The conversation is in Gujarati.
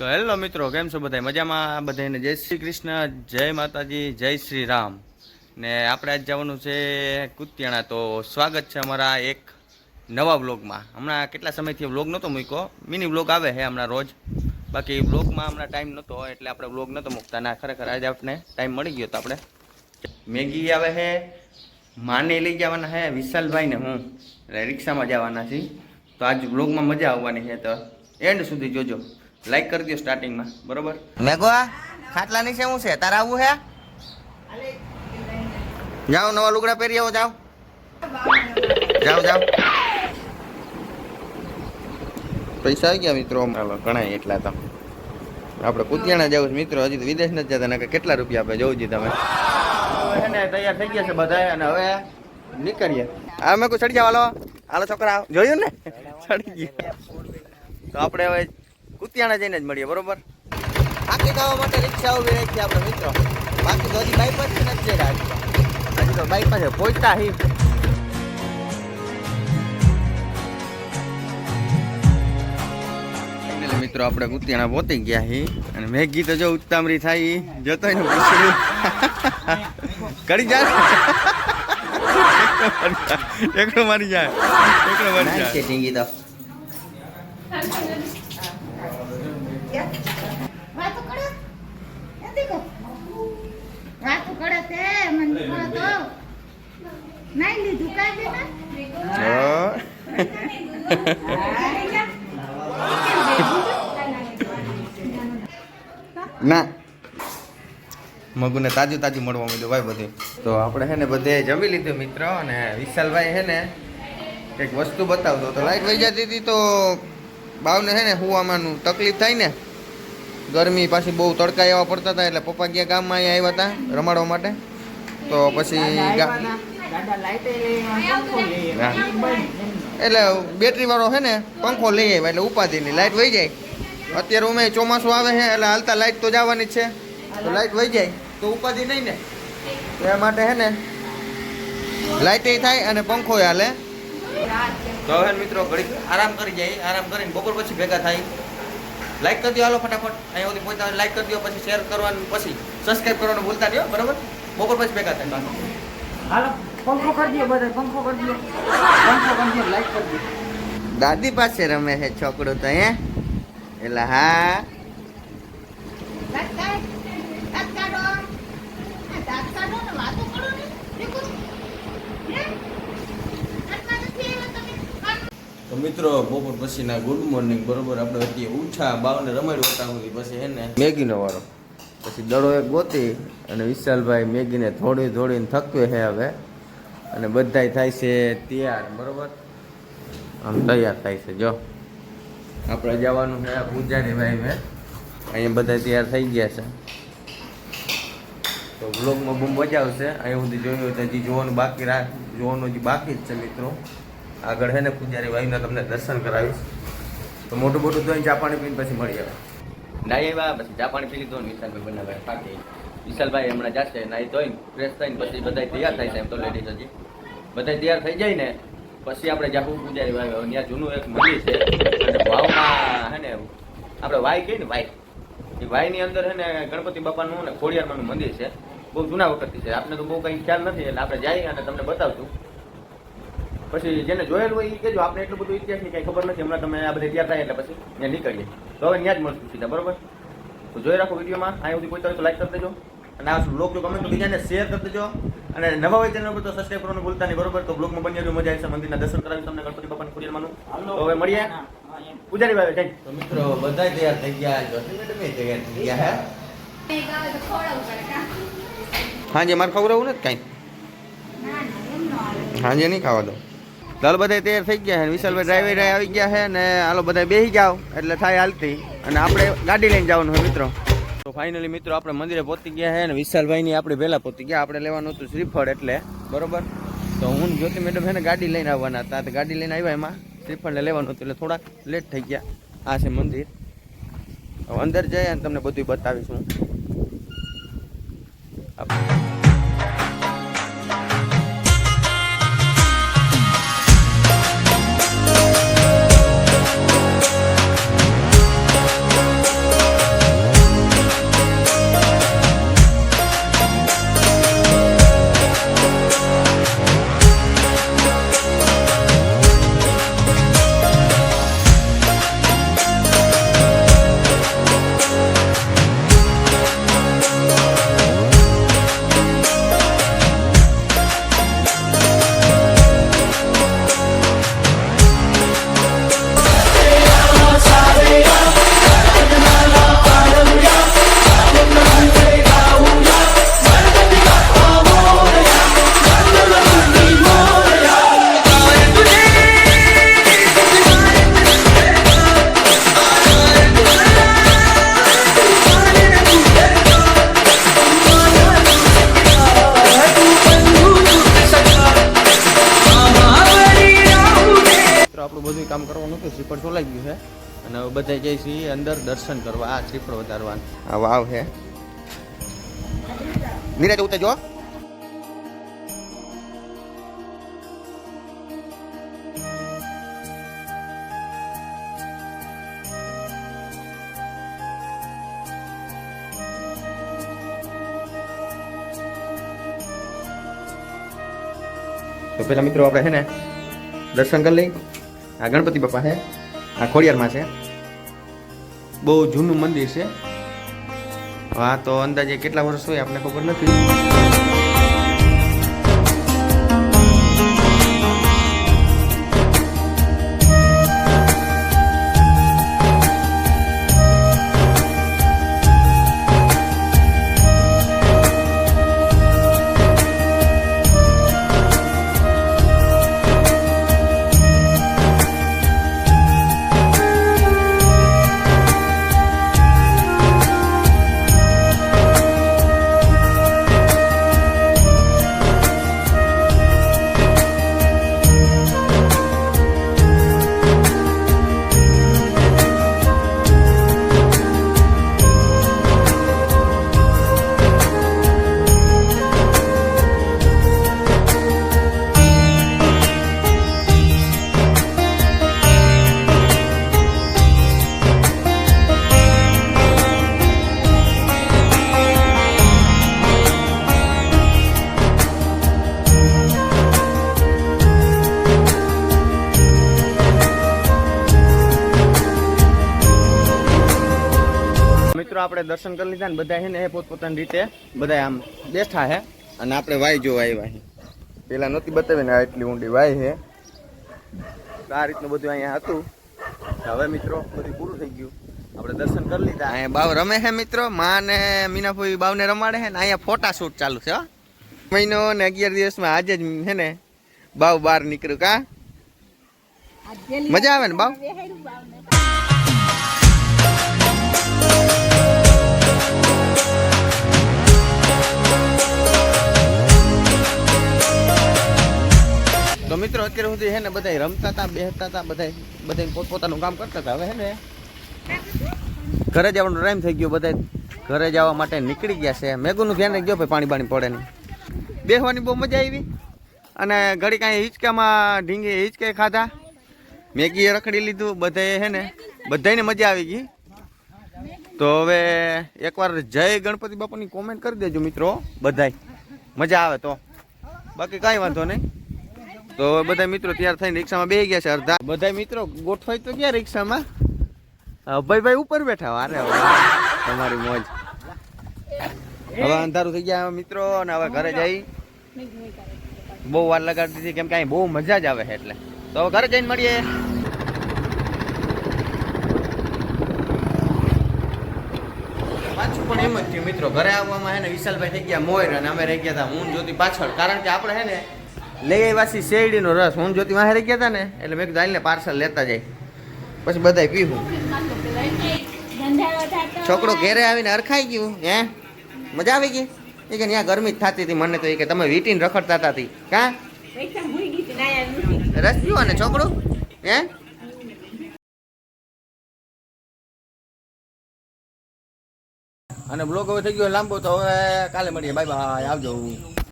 તો હેલો મિત્રો, કેમ છો બધા મજામાં બધાને જય શ્રી કૃષ્ણ, જય માતાજી, જય શ્રી રામ. ને આપણે આજ જવાનું છે કુતિયાણા. તો સ્વાગત છે અમારા એક નવા વ્લોગમાં. હમણાં કેટલા સમયથી વ્લોગ નહોતો મૂક્યો? મિની વ્લોગ આવે છે હમણાં રોજ. બાકી બ્લોગમાં હમણાં ટાઈમ નહોતો, એટલે આપણે વ્લોગ નહોતો મૂકતા. ના, ખરેખર આજે આપણે ટાઈમ મળી ગયો તો આપણે. મેગી આવે છે માને લઈ જવાના છે વિશાલભાઈને હું. રિક્ષામાં જવાના છીએ. તો આજ વ્લોગમાં મજા આવવાની છે. તો એન્ડ સુધી જોજો. લાઈક કરી દો સ્ટાર્ટિંગમાં બરોબર? મેગવા ખાટલા નીચે શું છે? તારે આવું હે? જાઓ નવા લુગડા પહેરી આવો જાઓ. જાઓ જાઓ. પૈસા આવી ગયા મિત્રો હાલો ઘણા એટલા તો. આપણે કુતિયાણા જાવ મિત્રો હજી તો વિદેશ નથી જતા કે કેટલા રૂપિયા આપે જવું જી તમે. તૈયાર થઈ ગયા છે બધા અને હવે નીકળીએ. આ મેં કોઈ ચડી જાવ હાલો. હાલો છોકરા જોયું ને? ચડી ગયા. તો આપણે હવે કુતિયાણા જઈને જ મળીએ બરોબર? આખી ખાવા માટે રિક્ષા ઊભી રાખી આપણે મિત્રો. બાકી તો હજી બાઈક પાસે નથી જઈ હજી તો બાઈક પાસે પહોંચતા હી મિત્રો આપણે કુતિયાણા પહોંચી ગયા હી અને મેગી તો જો ઉત્તામરી થાય જતો ને કરી જાય એકડો મારી જાય એકડો મારી જાય છે ટીંગી તો વાતો કરો કહો વાતો કરે તે મને તો નહીં લીધું કાંઈ બેટા? ના. મગુને તાજું તાજું મળવા મળ્યું ભાઈ બધે. તો આપણે છે ને બધે જમી લીધું મિત્ર અને વિશાલભાઈ હે ને કંઈક વસ્તુ બતાવતો તો લાઈટ વહી જતી હતી તો બાવને હે ને હુવામાંનું તકલીફ થાય ને ગરમી પાછી બહુ તડકા એવા પડતા હતા એટલે પપ્પા ગયા ગામમાં આવ્યા હતા રમાડવા માટે. તો પછી એટલે બેટરી વાળો છે ને, પંખો લઈ આવ્યા એટલે ઉપાધિની લાઇટ વહી જાય. અત્યારે ઉમે ચોમાસું આવે છે એટલે હાલતા લાઇટ તો જવાની જ છે. તો લાઇટ વહી જાય, તો ઉપાધિ નહીં ને. એ માટે છે ને, લાઈટ થાય અને પંખો હાલે. તો હવે મિત્રો ઘડી આરામ કરી જાય, આરામ કરીને બપોર પછી ભેગા થાય. લાઈક કરી દો હાલો ફટાફટ. અહીંયા સુધી પહોંચતા લાઈક કરી દો પછી શેર કરવાનું પછી સબસ્ક્રાઈબ કરવાનું ભૂલતા નહીં બરાબર? બપોર પછી ભેગા થાય. હાલો પંખો કરી દો બધા પંખો કરી દો. પંખો કરી દો લાઈક કરી દો. દાદી પાસે રમે છે છોકરો તો હે? એટલે હા દાંત કાઢ દાંત કાઢો આ દાંત કાઢો ને વાતો કરો ને દેખો હે દાંતમાં નથી આવ્યા તમે કાઢો. તો મિત્રો, બપોર પછીના ગુડ મોર્નિંગ બરોબર? આપણે હતી ઉછા બાવને રમાડ્યું હતા સુધી. પછી હે ને, મેગીનો વારો. પછી દડો એક ગોતી અને વિશાલભાઈ મેગીને થોડી થોડીને થકવે છે હવે. અને બધાય થાય છે તૈયાર, બરોબર? આમ તૈયાર થાય છે, જો. આપણે જવાનું છે પૂજારી ભાઈ મેં અહીંયા બધા તૈયાર થઈ ગયા છે. તો બ્લોગમાં બહુ મજા આવશે. અહીંયા સુધી જોયું તો હજી જોવાનું બાકી રાખ જોવાનું હજી બાકી જ છે મિત્રો. આગળ છે ને, પૂજારી ભાઈના તમને દર્શન કરાવીશ. તો મોટું મોટું ધોઈને ચા પાણી પીને પછી મળી આવે નાઈ આવ્યા, પછી ચા પાણી પી લીધું વિશાલભાઈ બનાવ્યા પાકી વિશાલભાઈ હમણાં જશે, નાઈ ધોઈને ફ્રેશ થઈને પછી બધા તૈયાર થાય છે એમ તો લેડીઝ હજી. બધા તૈયાર થઈ જાય ને, પછી આપણે જાહુ પૂજારી ભાઈ ત્યાં જૂનું એક મંદિર છે. વાવમાં હે ને, આપણે વાય કહીએ ને વાય. એ વાયની અંદર છે ને ગણપતિ બાપાનું ને ખોડિયારમાંનું મંદિર છે. બહુ જૂના વખતથી છે. આપણે તો બહુ કંઈ ખ્યાલ નથી, એટલે આપણે જઈએ અને તમને બતાવશું. પછી જેને જોયેલું હોય એ કહેજો આપણે એટલું બધું ઇતિહાસની કંઈ ખબર નથી હમણાં તમે આ બધા ત્યાં થાય એટલે પછી ત્યાં નીકળીએ. તો હવે ત્યાં જ મળશું સીધા બરોબર? તો જોઈ રાખો વિડીયોમાં અહીં સુધી કોઈ તો લાઈક કરી દેજો. અને આ બ્લોગ જો ગમે તો બીજાને શેર કરી દેજો. અને નવા હોય ચેનલ પર તો સબસ્ક્રાઈબ કરવાનું ભૂલતા નહીં બરોબર? તો બ્લોગમાં બની રહ્યું મજા આવશે મંદિરના દર્શન કરાવી તમને ગણપતિ બાપાની ખુરીયામાંનું તો હવે મળીએ. પૂજારી ભાઈ જઈ તો મિત્રો બધા તૈયાર થઈ ગયા જોશી તૈયાર થઈ ગયા હે? હાંજે મારે કાંઈ? ના ના એમ હાંજે નહીં ખાવા દો ચાલો બધા તૈયાર થઈ ગયા છે વિશાલભાઈ ડ્રાઈવર આવી ગયા છે ને હાલો બધા બેસી જાઓ. એટલે થાય હાલતી અને આપણે ગાડી લઈને જવાનું હોય મિત્રો. તો ફાઇનલી મિત્રો, આપણે મંદિરે પહોંચી ગયા છે અને વિશાલભાઈની આપણે પહેલાં પહોંચી ગયા. આપણે લેવાનું હતું શ્રીફળ એટલે. બરોબર? તો હું જ્યોતિ મેડમ છે ને ગાડી લઈને આવવાના હતા. તો ગાડી લઈને આવ્યા એમાં. શ્રીફળને લેવાનું હતું એટલે થોડાક લેટ થઈ ગયા. આ છે મંદિર. અંદર જઈએ અને તમને બધું બતાવીશ. હું બધા જઈ છીએ અંદર દર્શન કરવા, આ શ્રીફળ વધારવાનું. આ વાવ છે. નીરજ ઉતરજો તો પેલા મિત્રો આપણે છે ને દર્શન કરી લઈ આ ગણપતિ બાપા છે. આ ખોડિયારમાં છે. બહુ જૂનું મંદિર છે. હા તો અંદાજે કેટલા વર્ષ હોય આપણે ખબર નથી. મિત્રો આપણે દર્શન કરી લીધા ને બધા છે ને એ પોતપોતાની રીતે બધા આમ બેઠા છે અને આપણે વાય જોવા આવ્યા પેલા નહોતી બતાવી ને એટલી ઊંડી વાય છે આ રીતનું બધું અહીંયા હતું. હવે મિત્રો બધું પૂરું થઈ ગયું. આપણે દર્શન કરી લીધા. અહીંયા બાવ રમે છે મિત્રો. માં ને મીનાભાઈ બાવને રમાડે છે ને અહીંયા ફોટા શૂટ ચાલુ છે મહિનો ને અગિયાર દિવસમાં આજે જ છે ને બાવ બહાર નીકળ્યું કા? મજા આવે ને બાવ? મિત્રો, અત્યારે સુધી હે ને બધા રમતા હતા બેસતા હતા બધા બધા પોતપોતાનું કામ કરતા હતા હવે હે ને ઘરે જવાનો ટાઈમ થઈ ગયો બધા ઘરે જવા માટે નીકળી ગયા છે. મેગુનું ધ્યાન રાખજો ભાઈ પાણી પાણી પડે નહીં. બેસવાની બહુ મજા આવી. અને ઘડી કાંઈ હિંચકામાં ઢીંગી હિંચકે ખાધા. મેગીએ રખડી લીધું બધાએ હે ને બધાને મજા આવી ગઈ. તો હવે એકવાર જય ગણપતિ બાપાની કોમેન્ટ કરી દેજો મિત્રો, બધાય. મજા આવે તો. બાકી કાંઈ વાંધો નહીં. તો બધા મિત્રો તૈયાર થઈને રિક્ષામાં બે ગયા છે અડધા. બધા મિત્રો ગોઠવાય તો ગયા રિક્ષામાં. ભાઈ ભાઈ ઉપર બેઠા અરે તમારી મોજ. હવે અંધારું થઈ ગયા મિત્રો અને હવે ઘરે જઈ. બહુ વાર લગાડી દીધી કેમ કે અહીં બહુ મજા જ આવે છે એટલે. તો હવે ઘરે જઈને મળીએ. પાછું પણ એમ જ થયું મિત્રો. ઘરે આવવામાં હે ને વિશાલભાઈ થઈ ગયા મોયર અને અમે રહી ગયા હતા હું જોતી પાછળ. કારણ કે આપણે હે ને લઈ આવ્યા છીએ શેરડીનો રસ. હું જ્યોતિ વાહે રહી ગયા હતા ને, એટલે મેં હાલને પાર્સલ લેતા જાય. પછી બધાય પીવું છોકરો ઘેરે આવીને અરખાઈ ગયું, હે? મજા આવી ગઈ? એ કે ત્યાં ગરમી જ થતી હતી મને તો. એ કે તમે વીટીને રખડતા હતા હતી કા? રસ પીવો ને છોકરો, હે? અને બ્લોગ હવે થઈ ગયો લાંબો, તો હવે કાલે મળીએ. Bye bye. આવજો.